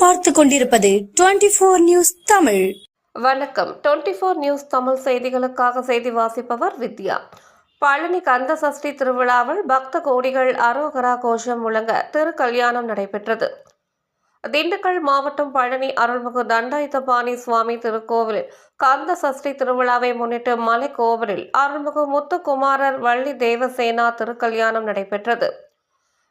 பார்த்து கொண்டிருப்பது twenty four news Tamil. வணக்கம். டுவெண்ட்டி ஃபோர் நியூஸ் தமிழ் செய்திகளுக்காக செய்தி வாசிப்பவர் வித்யா. பழனி கந்த சஷ்டி திருவிழாவில் பக்த கோடிகள் அரோகரா கோஷம் முழங்க திருக்கல்யாணம் நடைபெற்றது. திண்டுக்கல் மாவட்டம் பழனி அருள்மிகு தண்டாயுதபாணி சுவாமி திருக்கோவிலில் கந்த சஷ்டி திருவிழாவை முன்னிட்டு மலைக்கோவிலில் அருள்மிகு முத்துக்குமாரர் வள்ளி தேவசேனா திருக்கல்யாணம் நடைபெற்றது.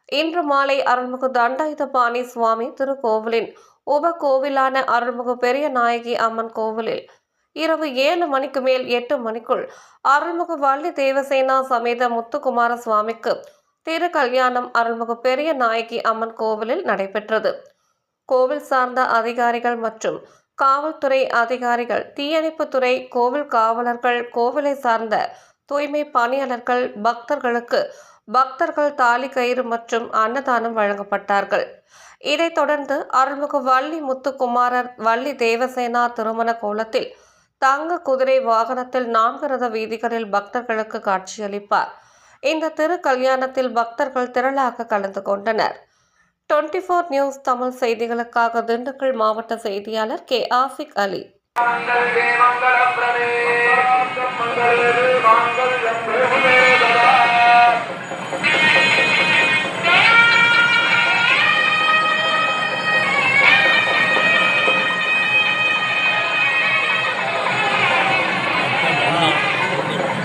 இன்று மாலை அருள்மிகு தண்டாயுதபாணி சுவாமி திருக்கோவிலின் உப கோவிலான அருள்மிகு பெரிய நாயகி அம்மன் கோவிலில் இரவு ஏழு மணிக்கு மேல் எட்டு மணிக்குள் அருள்மிகு வள்ளி தேவசேனா சமேத முத்துக்குமார சுவாமிக்கு திரு கல்யாணம் அருள்மிகு பெரிய நாயகி அம்மன் கோவிலில் நடைபெற்றது. கோவில் சார்ந்த அதிகாரிகள் மற்றும் காவல்துறை அதிகாரிகள் தீயணைப்புத்துறை கோவில் காவலர்கள் கோவிலை சார்ந்த தூய்மை பணியாளர்கள் பக்தர்களுக்கு பக்தர்கள் தாலி கயிறு மற்றும் அன்னதானம் வழங்கப்பட்டார்கள் இதைத் தொடர்ந்து அருள்மிகு வள்ளி முத்துக்குமாரர் வள்ளி தேவசேனா திருமண கோலத்தில் தங்க குதிரை வாகனத்தில் நான்கு ரத வீதிகளில் பக்தர்களுக்கு காட்சியளிப்பார் இந்த திரு கல்யாணத்தில் பக்தர்கள் திரளாக கலந்து கொண்டனர் டுவெண்ட்டி ஃபோர் நியூஸ் தமிழ் செய்திகளுக்காக திண்டுக்கல் மாவட்ட செய்தியாளர் கே ஆசிக் அலி மங்கள